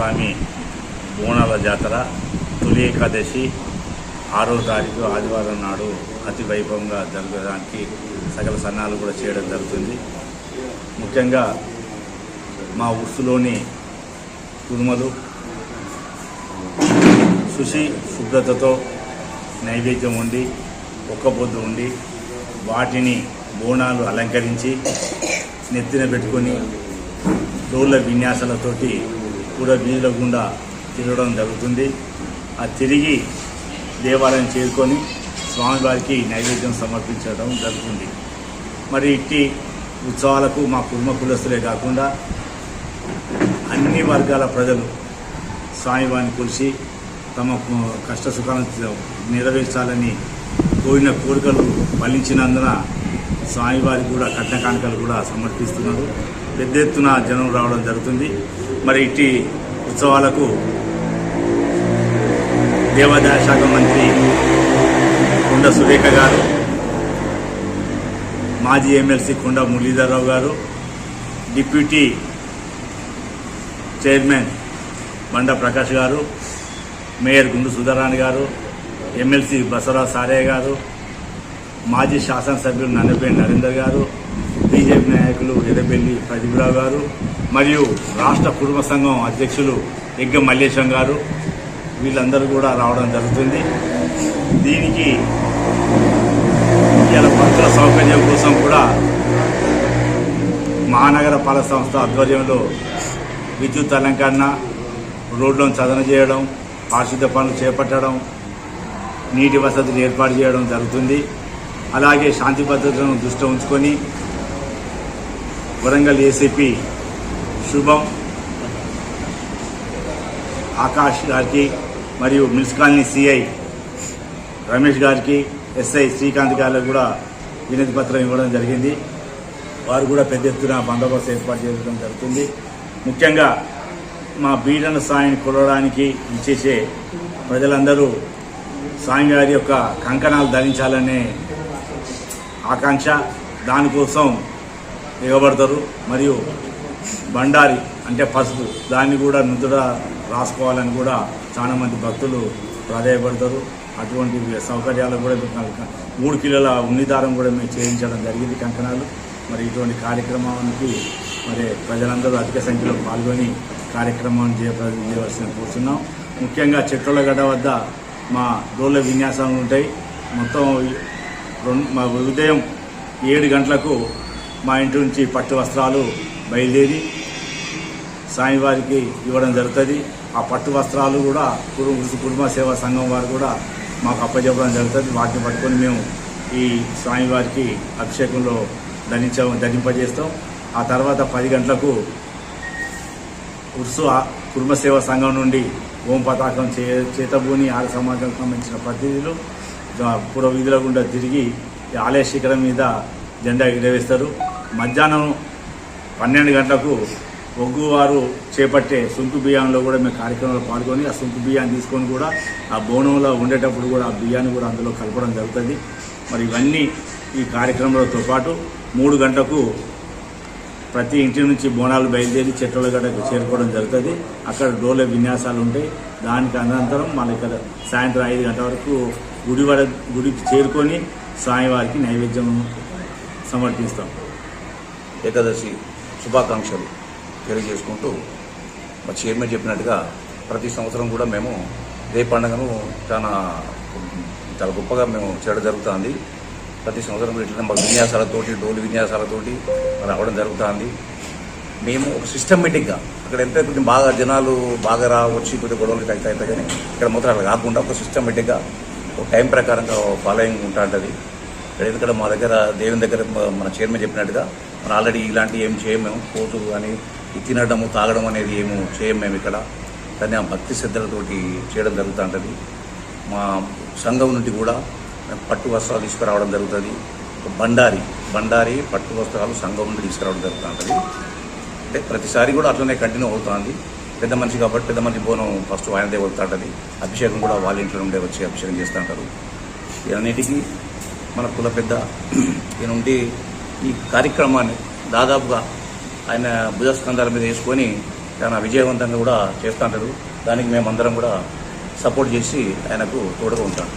స్వామి బోనాల జాతర తొలి ఏకాదశి ఆరో తారీఖు ఆదివారం నాడు అతి వైభవంగా జరగడానికి సకల సన్నాలు కూడా చేయడం జరుగుతుంది. ముఖ్యంగా మా ఉర్సులోని కురుమలు శుచి శుభ్రతతో నైవేద్యం ఉండి ఒక్కబొద్దు ఉండి వాటిని బోనాలు అలంకరించి నెత్తిన పెట్టుకొని డోళ్ళ విన్యాసాలతోటి కూడా వీధుల గుండా తిరగడం జరుగుతుంది. ఆ తిరిగి దేవాలయం చేరుకొని స్వామివారికి నైవేద్యం సమర్పించడం జరుగుతుంది. మరి ఇట్టి ఉత్సవాలకు మా కుటుంబ కులస్తులే కాకుండా అన్ని వర్గాల ప్రజలు స్వామివారిని కొలిసి తమ కష్ట సుఖాలను నెరవేర్చాలని కోరిన కోరికలు ఫలించినందున స్వామివారికి కూడా కట్న కానుకలు కూడా సమర్పిస్తున్నారు. పెద్ద ఎత్తున జనం రావడం జరుగుతుంది. మరి ఇట్టి ఉత్సవాలకు దేవాదాయ శాఖ మంత్రి కొండ సురేఖ గారు మాజీ ఎమ్మెల్సీ కొండ మురళీధరరావు గారు డిప్యూటీ చైర్మన్ బండ ప్రకాష్ గారు మేయర్ గుండు సుధారాణి గారు ఎమ్మెల్సీ బసవరాజ్ సారయ్య గారు మాజీ శాసనసభ్యులు నన్నపేడి నరేందర్ గారు బీజేపీ నాయకులు ఎర్రబెల్లి ప్రదీప్రావు గారు మరియు రాష్ట్ర కుటుంబ సంఘం అధ్యక్షులు ఎగ్గ మల్లేశం గారు వీళ్ళందరూ కూడా రావడం జరుగుతుంది. దీనికి ఇలా భక్తుల సౌకర్యం కోసం కూడా మహానగర పాలక సంస్థ ఆధ్వర్యంలో విద్యుత్ అలంకరణ రోడ్లను చదన చేయడం పారిశుద్ధ పనులు చేపట్టడం నీటి వసతులు ఏర్పాటు చేయడం జరుగుతుంది. అలాగే శాంతి భద్రతలను దృష్టిలో ఉంచుకొని వరంగల్ ఏసీపీ శుభం. ఆకాష్ గారికి మరియు మున్సిపాలిటీ సిఐ రమేష్ గారికి ఎస్ఐ శ్రీకాంత్ గారికి కూడా వినతి పత్రం ఇవ్వడం జరిగింది. వారు కూడా పెద్ద ఎత్తున బందోబస్తు ఏర్పాటు చేయడం జరుగుతుంది. ముఖ్యంగా మా బీడన సాయిని కొలవడానికి ఇచ్చేసే ప్రజలందరూ స్వామి గారి యొక్క కంకణాలు ధరించాలనే ఆకాంక్ష దానికోసం ఎగబడతారు మరియు బండారి అంటే పసుపు దాన్ని కూడా నుదుట రాసుకోవాలని కూడా చాలా మంది భక్తులు ప్రాధాయపడతారు. అటువంటి సౌకర్యాలు కూడా మూడు కిలోల ఉన్నిదారం కూడా మేము చేయించడం జరిగింది కంకణాలు. మరి ఇటువంటి కార్యక్రమానికి మరి ప్రజలందరూ అధిక సంఖ్యలో పాల్గొని కార్యక్రమాన్ని జయప్రదం చేయవలసిన కూర్చున్నాం. ముఖ్యంగా చెట్లగడ్డ వద్ద మా డోళ్ళ విన్యాసాలు ఉంటాయి. మొత్తం రెండు మా ఉదయం ఏడు గంటలకు మా ఇంటి నుంచి పట్టు వస్త్రాలు బయలుదేరి స్వామివారికి ఇవ్వడం జరుగుతుంది. ఆ పట్టు వస్త్రాలు కూడా కుటుంబ కుటుంబ సేవా సంఘం వారు కూడా మాకు అప్పచెప్పడం జరుగుతుంది. వాటిని పట్టుకొని మేము ఈ స్వామివారికి అభిషేకంలో ధరించ ధరింపజేస్తాం. ఆ తర్వాత పది గంటలకు ఉర్సు కుటుంబ సేవా సంఘం నుండి ఓం పతాకం చే చేతబూని ఆర్య సమాజానికి సంబంధించిన ప్రతినిధులు పూర్వ విధుల గుండా తిరిగి ఆలయ శిఖరం మీద జెండా ఎగరవేస్తారు. మధ్యాహ్నం పన్నెండు గంటలకు ఒగ్గు వారు చేపట్టే సుంకు బియ్యంలో కూడా మేము కార్యక్రమంలో పాల్గొని ఆ సుంకు బియ్యాన్ని తీసుకొని కూడా ఆ బోనంలో ఉండేటప్పుడు కూడా ఆ బియ్యాన్ని కూడా అందులో కలపడం జరుగుతుంది. మరి ఇవన్నీ ఈ కార్యక్రమాలతో పాటు మూడు గంటలకు ప్రతి ఇంటి నుంచి బోనాలు బయలుదేరి చెట్ల గడ్డకు చేరుకోవడం జరుగుతుంది. అక్కడ డోల విన్యాసాలు ఉంటాయి. దానికి అనంతరం మన ఇక్కడ సాయంత్రం ఐదు గంటల వరకు గుడి వడ గుడికి చేరుకొని స్వామివారికి నైవేద్యం సమర్పిస్తాం. ఏకాదశి శుభాకాంక్షలు తెలియజేసుకుంటూ మా చైర్మన్ చెప్పినట్టుగా ప్రతి సంవత్సరం కూడా మేము ఇదే పండుగను చాలా చాలా గొప్పగా మేము చేయడం జరుగుతుంది. ప్రతి సంవత్సరం ఇట్లా మాకు విన్యాసాలతోటి డోలు విన్యాసాలతోటి రావడం జరుగుతుంది. మేము ఒక సిస్టమేటిక్గా అక్కడ ఎంత కొంచెం బాగా జనాలు బాగా రా వచ్చి కొద్దిగా గొడవలు అయితే అయితే కానీ ఇక్కడ మొత్తం అలా కాకుండా ఒక సిస్టమేటిక్గా ఒక టైం ప్రకారంగా ఫాలోయింగ్ ఉంటా ఉంటుంది ఇక్కడ ఎందుకంటే మా దగ్గర దేవుని దగ్గర మన చైర్మన్ చెప్పినట్టుగా మనం ఆల్రెడీ ఇలాంటివి ఏం చేయం మేము. పోతు కానీ తినడము తాగడం అనేది ఏమో చేయం మేము ఇక్కడ. కానీ ఆ భక్తి శ్రద్ధలతోటి చేయడం జరుగుతూ ఉంటుంది మా సంఘం నుండి కూడా మేము పట్టు వస్త్రాలు తీసుకురావడం జరుగుతుంది. బండారి బండారి పట్టు వస్త్రాలు సంఘం నుండి తీసుకురావడం జరుగుతూ ఉంటుంది అంటే ప్రతిసారి కూడా అట్లనే కంటిన్యూ అవుతుంది. పెద్ద మనిషి కాబట్టి పెద్ద మనిషి బోనం ఫస్ట్ ఆయనదే వస్తుంటుంది. అభిషేకం కూడా వాళ్ళ ఇంట్లో నుండే వచ్చి అభిషేకం చేస్తూ ఉంటారు ఇవన్నిటికీ మన కుల పెద్ద ఈ నుండి ఈ కార్యక్రమాన్ని దాదాపుగా ఆయన భుజస్కంధాల మీద వేసుకొని చాలా విజయవంతంగా కూడా చేస్తూ ఉంటారు దానికి మేమందరం కూడా సపోర్ట్ చేసి ఆయనకు తోడుగా ఉంటాం.